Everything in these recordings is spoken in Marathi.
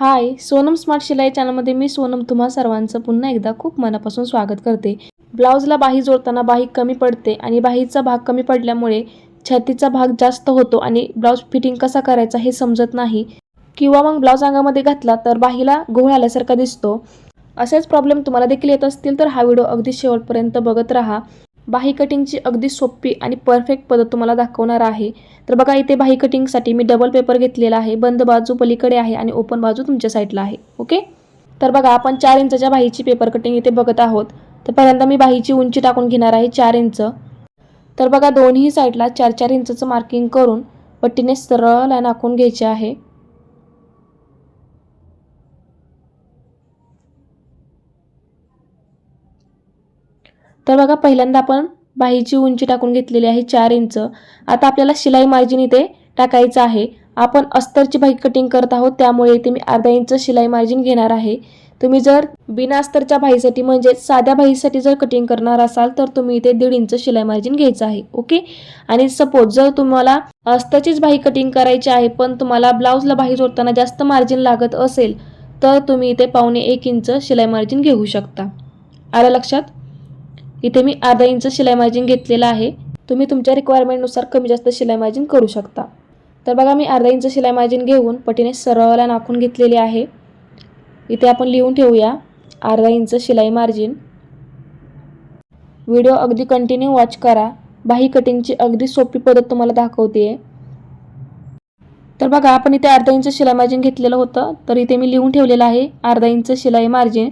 हाय सोनम स्मार्ट शिलाई चॅनलमध्ये मी सोनम तुम्हा सर्वांचं पुन्हा एकदा खूप मनापासून स्वागत करते. ब्लाऊजला बाही जोडताना बाही कमी पडते आणि बाहीचा भाग कमी पडल्यामुळे छातीचा भाग जास्त होतो आणि ब्लाऊज फिटिंग कसा करायचा हे समजत नाही. किंवा मग ब्लाऊज अंगामध्ये घातला तर बाहीला घोळ आल्यासारखा दिसतो. असेच प्रॉब्लेम तुम्हाला देखील येत असतील तर हा व्हिडिओ अगदी शेवटपर्यंत बघत राहा. बाही कटिंगची अगदी सोपी आणि परफेक्ट पद्धत तुम्हाला दाखवणार आहे. तर बघा इथे बाही कटिंगसाठी मी डबल पेपर घेतलेला आहे. बंद बाजू पलीकडे आहे आणि ओपन बाजू तुमच्या साईडला आहे. ओके? तर बघा आपण चार इंचाच्या बाहीची पेपर कटिंग इथे बघत आहोत. तर पहिल्यांदा मी बाहीची उंची टाकून घेणार आहे चार इंच. तर बघा दोन्ही साईडला चार चार इंचचं मार्किंग करून पट्टीने सरळ लाईन आखून घ्यायची आहे. तर बघा पहिल्यांदा आपण बाहीची उंची टाकून घेतलेली आहे चार इंच. आता आपल्याला शिलाई मार्जिन इथे टाकायचं आहे. आपण अस्तरची बाही कटिंग करत आहोत त्यामुळे इथे मी अर्धा इंच शिलाई मार्जिन घेणार आहे. तुम्ही जर बिना अस्तरच्या भाईसाठी म्हणजे साध्या भाईसाठी जर कटिंग करणार असाल तर तुम्ही इथे दीड इंच शिलाई मार्जिन घ्यायचं आहे ओके? आणि सपोज जर तुम्हाला अस्तरचीच बाही कटिंग करायची आहे पण तुम्हाला ब्लाऊजला बाही जोडताना जास्त मार्जिन लागत असेल तर तुम्ही इथे पावणे एक इंच शिलाई मार्जिन घेऊ शकता. आलं लक्षात? इथे मी अर्धा इंच शिलाई मार्जिन घेतलेलं आहे. तुम्ही तुमच्या रिक्वायरमेंटनुसार कमी जास्त शिलाई मार्जिन करू शकता. तर बघा मी अर्धा इंच शिलाई मार्जिन घेऊन पटीने सरळला नाखून घेतलेली आहे. इथे आपण लिहून ठेवूया अर्धा इंच शिलाई मार्जिन. व्हिडिओ अगदी कंटिन्यू वॉच करा. बाही कटिंगची अगदी सोपी पद्धत तुम्हाला दाखवते. तर बघा आपण इथे अर्धा इंच शिलाई मार्जिन घेतलेलं होतं. तर इथे मी लिहून ठेवलेलं आहे अर्धा इंच शिलाई मार्जिन.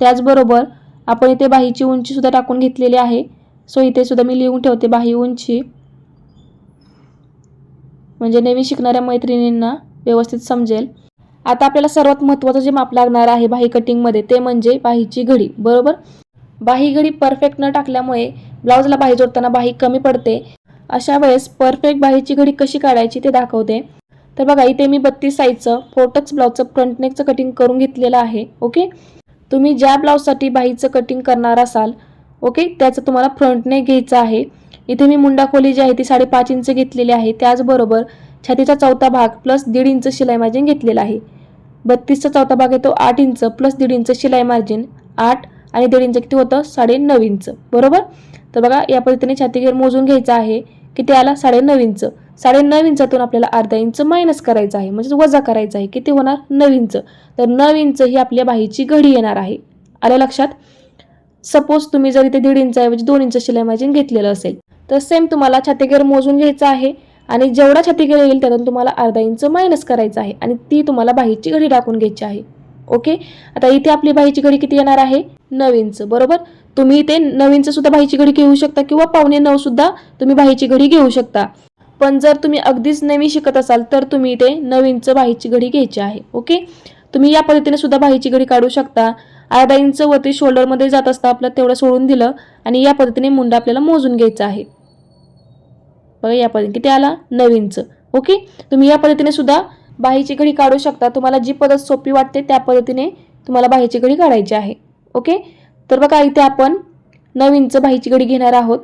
त्याचबरोबर आपण इथे बाहीची उंची सुद्धा टाकून घेतलेली आहे. सो इथे सुद्धा मी लिहून ठेवते बाही उंची. म्हणजे नवीन शिकणाऱ्या मैत्रिणींना व्यवस्थित समजेल. आता आपल्याला सर्वात महत्त्वाचं जे माप लागणार आहे बाही कटिंगमध्ये ते म्हणजे बाहीची घडी. बरोबर? बाही घडी परफेक्ट न टाकल्यामुळे ब्लाऊजला बाही जोडताना बाही कमी पडते. अशा वेळेस परफेक्ट बाहीची घडी कशी काढायची ते दाखवते. तर बघा इथे मी बत्तीस साईजचं फोटक्स ब्लाऊजचं फ्रंटनेकचं कटिंग करून घेतलेलं आहे. ओके? तुम्ही ज्या ब्लाऊजसाठी बाहीचं कटिंग करणार असाल ओके त्याचं तुम्हाला फ्रंटने घ्यायचं आहे. इथे मी मुंडा खोली जी आहे ती साडेपाच इंच घेतलेली आहे. त्याचबरोबर छातीचा चौथा भाग प्लस दीड इंच शिलाई मार्जिन घेतलेला आहे. बत्तीसचा चौथा भाग आहे तो आठ इंच प्लस दीड इंच शिलाई मार्जिन आठ आणि दीड इंच किती होतं? साडे नऊ इंच. बरोबर? तर बघा या पद्धतीने छाती घेर मोजून घ्यायचा आहे किती आला साडे नऊ इंच. साडेनऊ इंचातून आपल्याला अर्धा इंच मायनस करायचं आहे. म्हणजे वजा करायचं आहे. किती होणार? नऊ इंच. तर नऊ इंच ही आपल्या बाहीची घडी येणार आहे. आल्या लक्षात? सपोज तुम्ही जर इथे दीड इंचाऐवजी दोन इंच शिलाई मार्जिन घेतलेलं असेल तर सेम तुम्हाला छातीगेर मोजून घ्यायचं आहे. आणि जेवढा छातीगेर येईल त्यातून तुम्हाला अर्धा इंच मायनस करायचं आहे. आणि ती तुम्हाला बाहीची घडी टाकून घ्यायची आहे. ओके आता इथे आपली बाहीची घडी किती येणार आहे? नऊ इंच. बरोबर? तुम्ही इथे नऊ इंच सुद्धा बाहीची घडी घेऊ शकता किंवा पावणे नऊ सुद्धा तुम्ही बाहीची घडी घेऊ शकता. पण जर तुम्ही अगदीच नवीन शिकत असाल तर तुम्ही इथे नऊ इंच बाहीची घडी घ्यायची आहे ओके? तुम्ही या पद्धतीने सुद्धा बाहीची घडी काढू शकता. अर्धा इंच वरती शोल्डरमध्ये जात असता आपलं तेवढं सोडून दिलं आणि या पद्धतीने मुंडा आपल्याला मोजून घ्यायचा आहे. बघा या पद्धतीने किती आला? नऊ इंच ओके? तुम्ही या पद्धतीने सुद्धा बाहीची घडी काढू शकता. तुम्हाला जी पद्धत सोपी वाटते त्या पद्धतीने तुम्हाला बाहीची घडी काढायची आहे ओके? तर बघा इथे आपण नऊ इंच बाहीची घडी घेणार आहोत.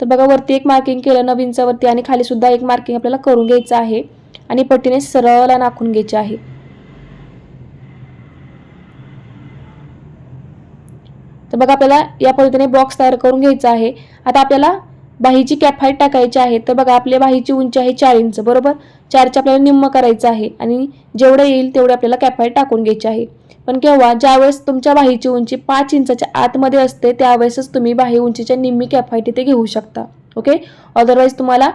तर बघा वरती एक मार्किंग केलं नऊ इंचावरती आणि खाली सुद्धा एक मार्किंग आपल्याला करून घ्यायचं आहे. आणि पट्टीने सरळ नाखून घ्यायचे आहे. तर बघा आपल्याला या पद्धतीने बॉक्स तयार करून घ्यायचा आहे. आता आपल्याला बाहीची कॅप हाईट टाकायची आहे. तर बघा आपल्या बाहीची उंची आहे चार इंच बरोबर? चारच्या आपल्याला निम्म करायचं आहे. आणि जेवढं येईल तेवढे आपल्याला कॅप टाकून घ्यायची आहे. पण केव्हा ज्यावेळेस तुमच्या बाहीची उंची पाच इंचाच्या आतमध्ये असते त्यावेळेसच तुम्ही बाही उंचीच्या निम्मी कॅफाईट इथे घेऊ शकता. ओके? अदरवाईज तुम्हाला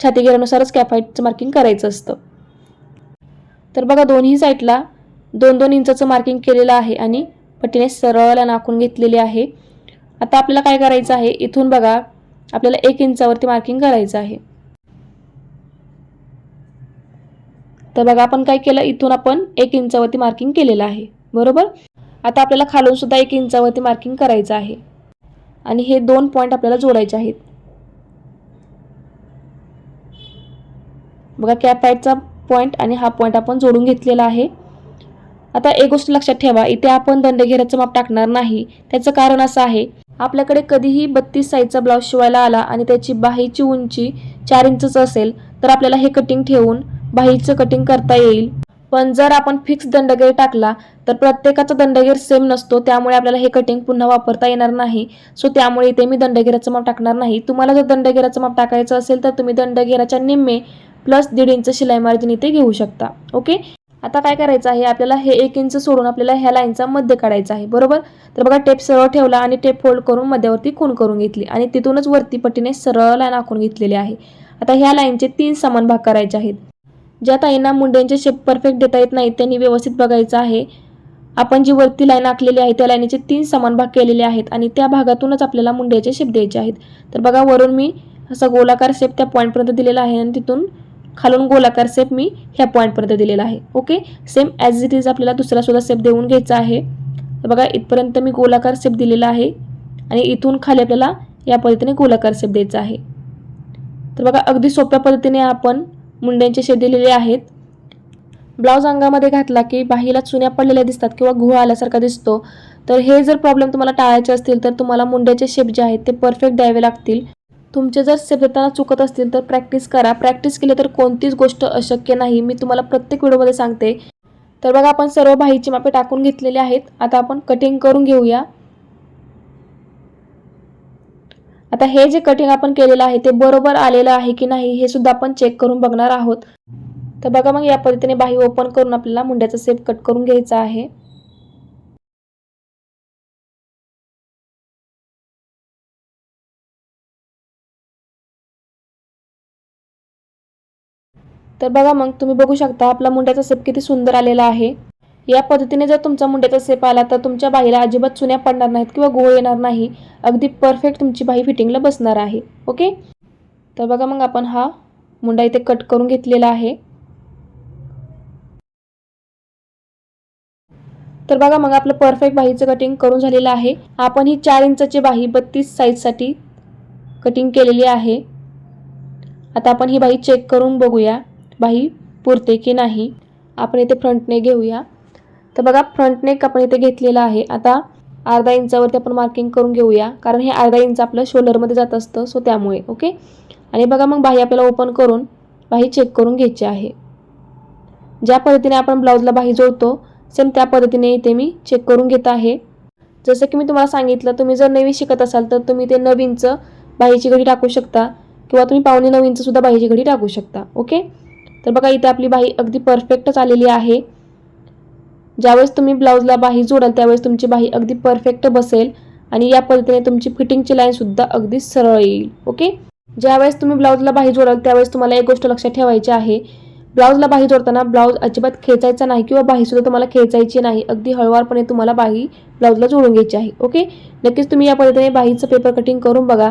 छाती घेण्यानुसारच कॅप मार्किंग करायचं असतं. तर बघा दोन्ही साईडला दोन दोन इंचाचं मार्किंग केलेलं आहे आणि पट्टीने सरळ नाखून घेतलेली आहे. आता आपल्याला काय करायचं आहे? इथून बघा आपल्याला एक इंचावरती मार्किंग करायचं आहे. तर बघा आपण काय केलं? इथून आपण एक इंचावरती मार्किंग केलेलं आहे. बरोबर? आता आपल्याला खालून सुद्धा एक इंचावरती मार्किंग करायचं आहे. आणि हे दोन पॉईंट आपल्याला जोडायचे आहेत. बघा कॅप हाईटचा पॉईंट आणि हा पॉईंट आपण जोडून घेतलेला आहे. आता एक गोष्ट लक्षात ठेवा इथे आपण दंडघेराचं माप टाकणार नाही. त्याचं कारण असं आहे आपल्याकडे कधीही बत्तीस साईजचा ब्लाऊज शिवायला आला आणि त्याची बाहीची उंची चार इंचच असेल तर आपल्याला हे कटिंग ठेवून बाहीचं कटिंग करता येईल. पण जर आपण फिक्स दंडगेर टाकला तर प्रत्येकाचा दंडगेर सेम नसतो. त्यामुळे आपल्याला हे कटिंग पुन्हा वापरता येणार नाही. सो त्यामुळे इथे मी दंडगेराचं माप टाकणार नाही. तुम्हाला जर दंडगेराचं माप टाकायचं असेल तर तुम्ही दंडगेराच्या निम्मे प्लस दीड इंच शिलाई मार्जिन इथे घेऊ शकता. ओके आता काय करायचं आहे? आपल्याला हे एक इंच सोडून आपल्याला ह्या लाईनचा मध्य काढायचा आहे. बरोबर? तर बघा टेप सरळ ठेवला आणि टेप फोल्ड करून मध्यावरती खूण करून घेतली. आणि तिथूनच वरती पट्टीने सरळ लाईन आखून घेतलेली आहे. आता ह्या लाईनचे तीन समान भाग करायचे आहेत. ज्या ताईंना मुंड्यांचे शेप परफेक्ट देता येत नाहीत त्यांनी व्यवस्थित बघायचं आहे. आपण जी वरती लाईन आखलेली आहे त्या लाईनीचे तीन समान भाग केलेले आहेत आणि त्या भागातूनच आपल्याला मुंड्याचे शेप द्यायचे आहेत. तर बघा वरून मी असा गोलाकार शेप त्या पॉईंटपर्यंत दिलेला आहे आणि तिथून खालून गोलाकार शेप मी ह्या पॉईंटपर्यंत दिलेला आहे. Okay same as it is आपल्याला दुसरा सुद्धा शेप देऊन घ्यायचा आहे. तर बघा इथपर्यंत मी गोलाकार शेप दिलेला आहे आणि इथून खाली आपल्याला या पद्धतीने गोलाकार शेप द्यायचा आहे. तर बघा अगदी सोप्या पद्धतीने आपण मुंड्यांचे शेप दिलेले आहेत. ब्लाऊज अंगामध्ये घातला की बाहीला चुन्या पडलेल्या दिसतात किंवा घोळ आल्यासारखा दिसतो. तर हे जर प्रॉब्लेम तुम्हाला टाळायचे असतील तर तुम्हाला मुंड्याचे शेप जे आहेत ते परफेक्ट द्यावे लागतील. तुमचे जर शेप देताना चुकत असतील तर प्रॅक्टिस करा. प्रॅक्टिस केली तर कोणतीच गोष्ट अशक्य नाही. मी तुम्हाला प्रत्येक व्हिडिओमध्ये सांगते. तर बघा आपण सर्व बाहीची मापे टाकून घेतलेले आहेत. आता आपण कटिंग करून घेऊया. आता हे जे कटिंग आपण केलेलं आहे ते बरोबर आलेलं आहे की नाही हे सुद्धा आपण चेक करून बघणार आहोत. तर बघा मग या पद्धतीने बाही ओपन करून आपल्याला मुंड्याचा सेप कट करून घ्यायचा आहे. तर बघा मग तुम्ही बघू शकता आपला मुंड्याचा सेप किती सुंदर आलेला आहे. या पद्धतीने जर तुमचा मुंड्याचा सेप आला तर तुमच्या बाईला अजिबात चुन्या पडणार नाहीत किंवा गोळ येणार नाही. अगदी परफेक्ट तुमची बाई फिटिंगला बसणार आहे. ओके तर बघा मग आपण हा मुंडा इथे कट करून घेतलेला आहे. तर बघा मग आपलं परफेक्ट बाहीचं कटिंग करून झालेलं आहे. आपण ही चार इंचाची बाही बत्तीस साईजसाठी कटिंग केलेली आहे. आता आपण ही बाही चेक करून बघूया बाही पुरते की नाही. आपण इथे फ्रंटने घेऊया. तर बघा फ्रंट नेक आपण इथे घेतलेला आहे. आता अर्धा इंचावरती आपण मार्किंग करून घेऊया. कारण हे अर्धा इंच आपलं शोल्डरमध्ये जात असतं सो त्यामुळे ओके आणि बघा मग बाही आपल्याला ओपन करून बाही चेक करून घ्यायची आहे. ज्या पद्धतीने आपण ब्लाऊजला बाही जोडतो सेम त्या पद्धतीने इथे मी चेक करून घेत आहे. जसं की मी तुम्हाला सांगितलं तुम्ही जर नवीन शिकत असाल तर तुम्ही ते नऊ इंच बाहीची घडी टाकू शकता किंवा तुम्ही पावणे नऊ इंचसुद्धा बाहीची घडी टाकू शकता ओके तर बघा इथे आपली बाही अगदी परफेक्टच आलेली आहे. ज्यावेळेस तुम्ही ब्लाऊजला बाही जोडाल त्यावेळेस तुमची बाही अगदी परफेक्ट बसेल आणि या पद्धतीने तुमची फिटिंगची लाईनसुद्धा अगदी सरळ येईल ओके ज्यावेळेस तुम्ही ब्लाऊजला बाही जोडाल त्यावेळेस तुम्हाला एक गोष्ट लक्षात ठेवायची आहे. ब्लाऊजला बाही जोडताना ब्लाऊज अजिबात खेचायचा नाही किंवा बाहीसुद्धा तुम्हाला खेचायची नाही अगदी हळुवारपणे तुम्हाला बाही ब्लाऊजला जोडून घ्यायची आहे ओके नक्कीच तुम्ही या पद्धतीने बाहीचं पेपर कटिंग करून बघा.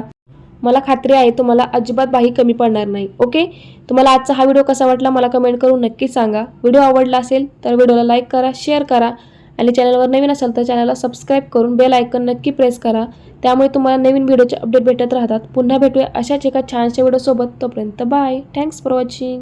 मला खात्री आहे तुम्हाला अजिबात बाही कमी पडणार नाही ओके? तुम्हाला आजचा हा व्हिडिओ कसा वाटला मला कमेंट करून नक्कीच सांगा. व्हिडिओ आवडला असेल तर व्हिडिओला लाईक करा शेअर करा आणि चॅनलवर नवीन असाल तर चॅनलला सबस्क्राईब करून बेल आयकन नक्की प्रेस करा. त्यामुळे तुम्हाला नवीन व्हिडिओचे अपडेट भेटत राहतात. पुन्हा भेटूया अशाच एका छानशा व्हिडिओसोबत. तोपर्यंत बाय. Thanks for watching